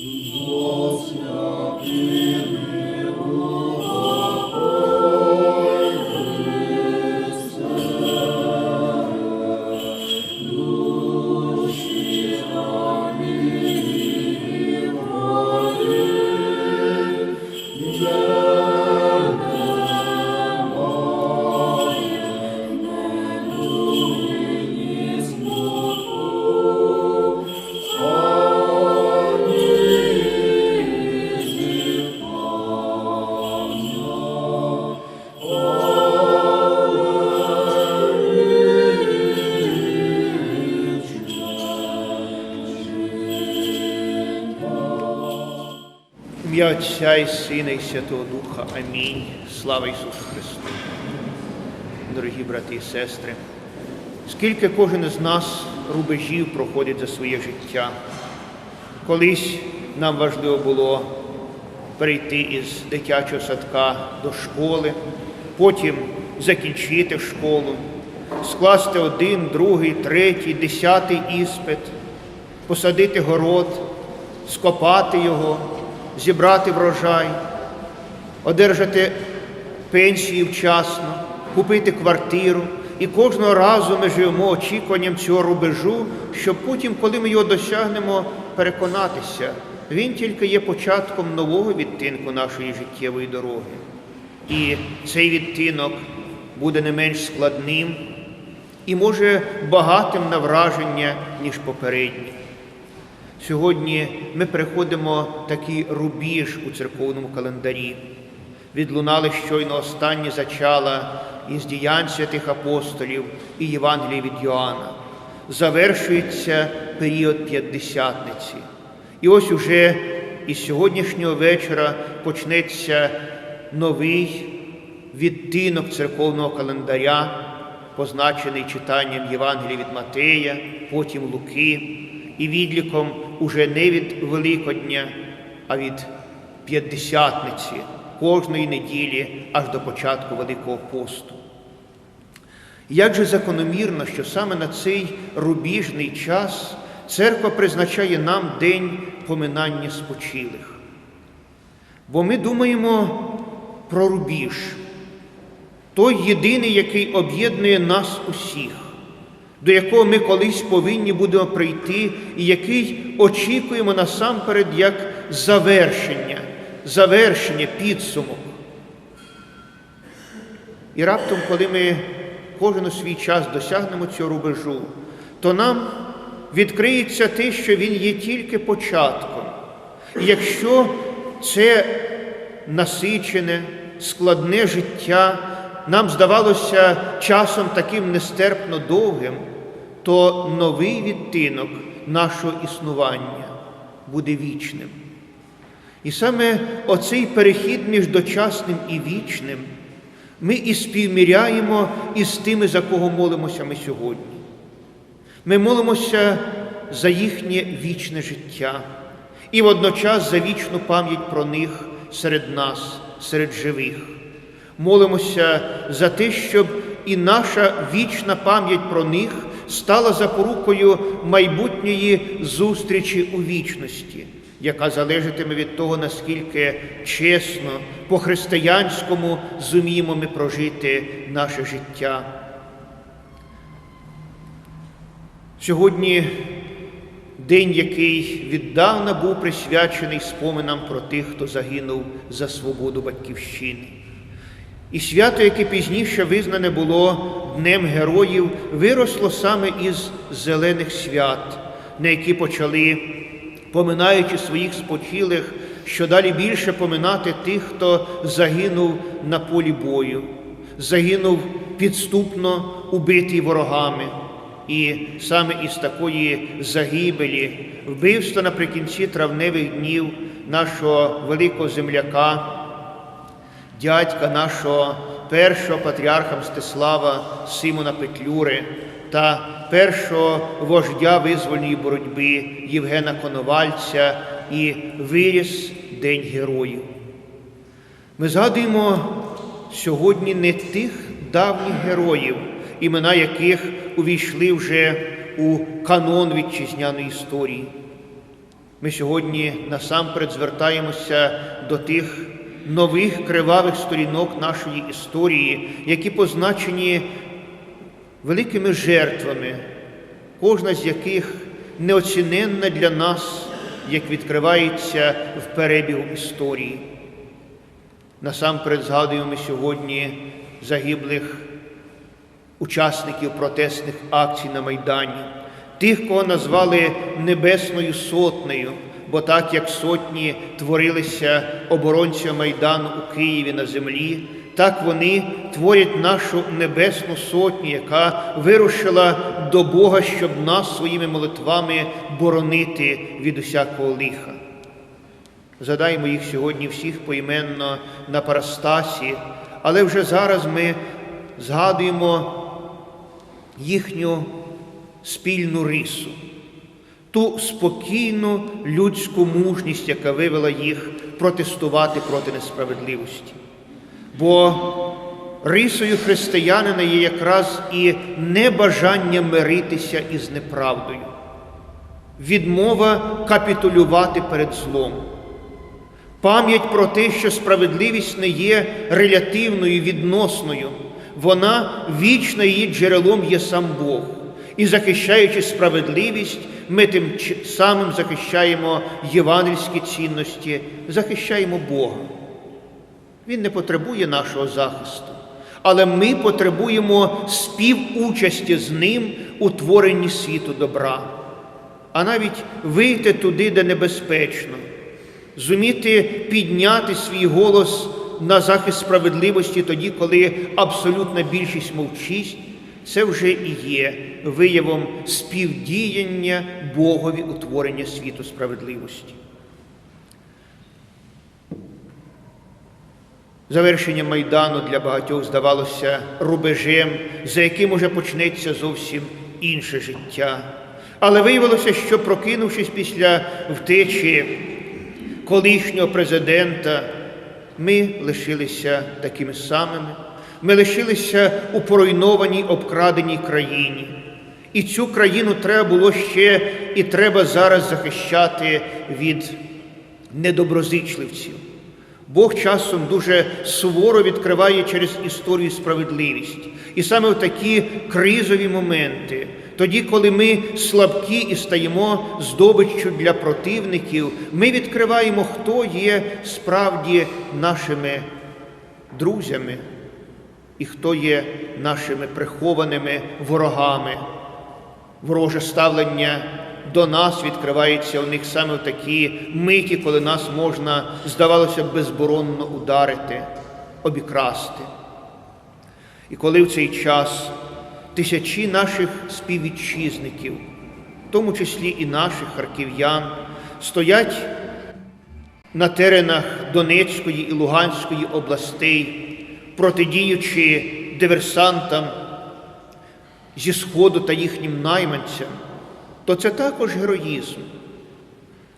Lord. Отця і Сина, і Святого Духа. Амінь. Слава Ісусу Христу. Дорогі брати і сестри, скільки кожен із нас рубежів проходить за своє життя. Колись нам важливо було перейти із дитячого садка до школи, потім закінчити школу, скласти один, другий, третій, десятий іспит, посадити город, скопати його, зібрати врожай, одержати пенсію вчасно, купити квартиру. І кожного разу ми живемо очікуванням цього рубежу, щоб потім, коли ми його досягнемо, переконатися, він тільки є початком нового відтинку нашої життєвої дороги. І цей відтинок буде не менш складним і може багатим на враження, ніж попередній. Сьогодні ми переходимо такий рубіж у церковному календарі. Відлунали щойно останні зачала із діянь святих апостолів і Євангелія від Йоанна. Завершується період п'ятдесятниці. І ось уже із сьогоднішнього вечора почнеться новий відтинок церковного календаря, позначений читанням Євангелія від Матея, потім Луки, і відліком уже не від Великодня, а від П'ятдесятниці кожної неділі аж до початку Великого посту. Як же закономірно, що саме на цей рубіжний час церква призначає нам день поминання спочилих. Бо ми думаємо про рубіж, той єдиний, який об'єднує нас усіх, до якого ми колись повинні будемо прийти, і який очікуємо насамперед як завершення, завершення, підсумок. І раптом, коли ми кожен у свій час досягнемо цього рубежу, то нам відкриється те, що він є тільки початком. І якщо це насичене, складне життя нам здавалося часом таким нестерпно довгим, то новий відтинок нашого існування буде вічним. І саме оцей перехід між дочасним і вічним ми і співміряємо із тими, за кого молимося ми сьогодні. Ми молимося за їхнє вічне життя і водночас за вічну пам'ять про них серед нас, серед живих. Молимося за те, щоб і наша вічна пам'ять про них стала запорукою майбутньої зустрічі у вічності, яка залежатиме від того, наскільки чесно, по-християнському зуміємо ми прожити наше життя. Сьогодні день, який віддавна був присвячений споминам про тих, хто загинув за свободу Батьківщини. І свято, яке пізніше визнане було Днем Героїв, виросло саме із зелених свят, на які почали, поминаючи своїх спочилих, що далі більше поминати тих, хто загинув на полі бою, загинув підступно убитий ворогами. І саме із такої загибелі, вбивства наприкінці травневих днів нашого великого земляка, дядька нашого першого патріарха Мстислава Симона Петлюри та першого вождя визвольної боротьби Євгена Коновальця і виріс День Героїв. Ми згадуємо сьогодні не тих давніх героїв, імена яких увійшли вже у канон вітчизняної історії. Ми сьогодні насамперед звертаємося до тих нових кривавих сторінок нашої історії, які позначені великими жертвами, кожна з яких неоціненна для нас, як відкривається в перебігу історії. Насамперед згадуємо сьогодні загиблих учасників протестних акцій на Майдані, тих, кого назвали Небесною Сотнею, бо так як сотні творилися оборонцями Майдану у Києві на землі, так вони творять нашу Небесну Сотню, яка вирушила до Бога, щоб нас своїми молитвами боронити від усякого лиха. Згадаємо їх сьогодні всіх поіменно на парастасі, але вже зараз ми згадуємо їхню спільну рису, ту спокійну людську мужність, яка вивела їх протестувати проти несправедливості. Бо рисою християнина є якраз і небажання миритися із неправдою, відмова капітулювати перед злом. Пам'ять про те, що справедливість не є релятивною, відносною, вона вічна її джерелом є сам Бог. І захищаючи справедливість, ми тим самим захищаємо євангельські цінності, захищаємо Бога. Він не потребує нашого захисту, але ми потребуємо співучасті з ним у творенні світу добра, а навіть вийти туди, де небезпечно. Зуміти підняти свій голос на захист справедливості тоді, коли абсолютна більшість мовчить, це вже і є виявом співдіяння Богові утворення світу справедливості. Завершення Майдану для багатьох здавалося рубежем, за яким уже почнеться зовсім інше життя. Але виявилося, що прокинувшись після втечі колишнього президента, ми лишилися такими самими, ми лишилися у поруйнованій обкраденій країні. І цю країну треба було ще і треба зараз захищати від недоброзичливців. Бог часом дуже суворо відкриває через історію справедливість. І саме в такі кризові моменти, тоді, коли ми слабкі і стаємо здобиччю для противників, ми відкриваємо, хто є справді нашими друзями і хто є нашими прихованими ворогами. Вороже ставлення до нас відкривається у них саме в такі миті, коли нас можна, здавалося, безборонно ударити, обікрасти. І коли в цей час тисячі наших співвітчизників, в тому числі і наших харків'ян, стоять на теренах Донецької і Луганської областей, протидіючи диверсантам зі Сходу та їхнім найманцям, то це також героїзм.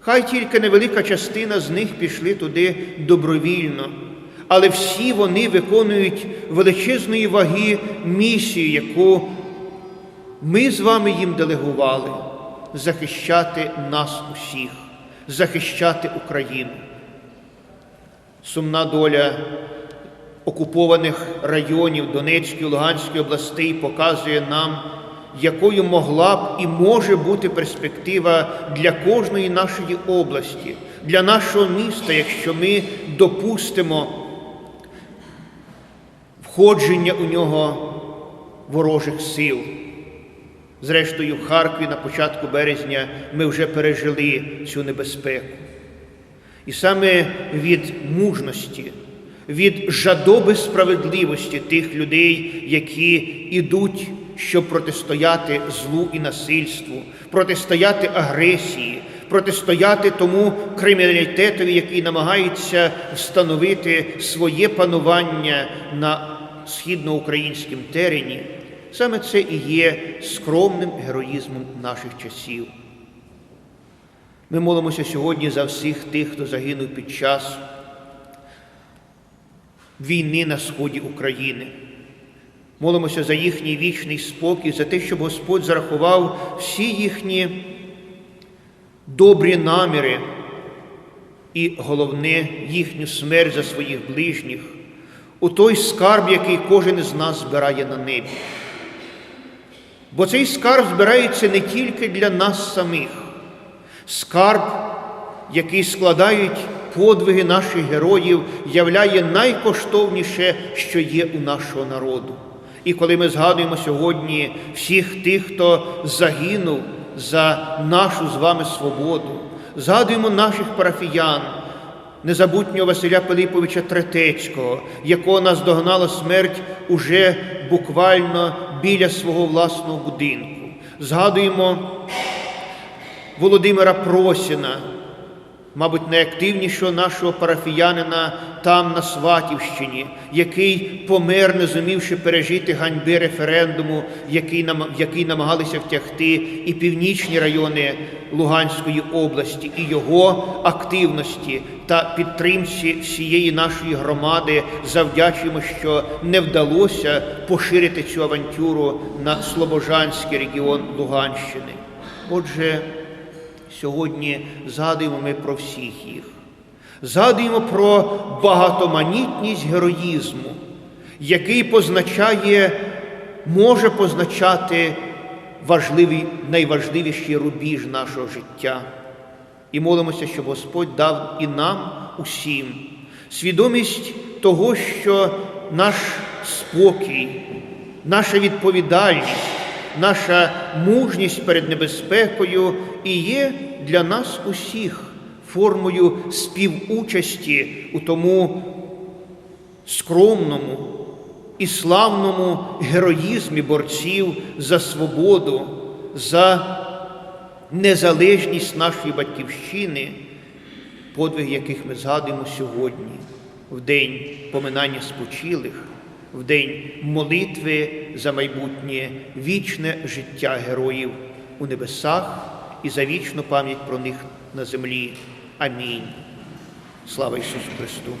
Хай тільки невелика частина з них пішли туди добровільно, але всі вони виконують величезної ваги місію, яку ми з вами їм делегували захищати нас усіх, захищати Україну. Сумна доля окупованих районів Донецької Луганської областей показує нам, якою могла б і може бути перспектива для кожної нашої області, для нашого міста, якщо ми допустимо входження у нього ворожих сил. Зрештою, в Харкові на початку березня ми вже пережили цю небезпеку. І саме від мужності, від жадоби справедливості тих людей, які ідуть, щоб протистояти злу і насильству, протистояти агресії, протистояти тому криміналітетові, який намагається встановити своє панування на східноукраїнському терені. Саме це і є скромним героїзмом наших часів. Ми молимося сьогодні за всіх тих, хто загинув під час війни на сході України. Молимося за їхній вічний спокій, за те, щоб Господь зарахував всі їхні добрі наміри і головне їхню смерть за своїх ближніх, у той скарб, який кожен із нас збирає на небі. Бо цей скарб збирається не тільки для нас самих, скарб, який складають подвиги наших героїв, являє найкоштовніше, що є у нашого народу. І коли ми згадуємо сьогодні всіх тих, хто загинув за нашу з вами свободу, згадуємо наших парафіян, незабутнього Василя Пилиповича Третецького, якого наздогнала смерть уже буквально біля свого власного будинку. Згадуємо Володимира Просіна, мабуть, найактивнішого нашого парафіянина там, на Сватівщині, який помер, не зумівши пережити ганьби референдуму, який, який намагалися втягти і північні райони Луганської області, і його активності та підтримці всієї нашої громади завдячуємо, що не вдалося поширити цю авантюру на Слобожанський регіон Луганщини. Отже, Сьогодні згадуємо ми про всіх їх. Згадуємо про багатоманітність героїзму, який позначає, може позначати важливий, найважливіший рубіж нашого життя. І молимося, щоб Господь дав і нам усім свідомість того, що наш спокій, наша відповідальність, наша мужність перед небезпекою і є для нас усіх формою співучасті у тому скромному і славному героїзмі борців за свободу, за незалежність нашої батьківщини, подвиг яких ми згадуємо сьогодні, в день поминання спочилих, в день молитви за майбутнє вічне життя героїв у небесах і за вічну пам'ять про них на землі. Амінь. Слава Ісусу Христу!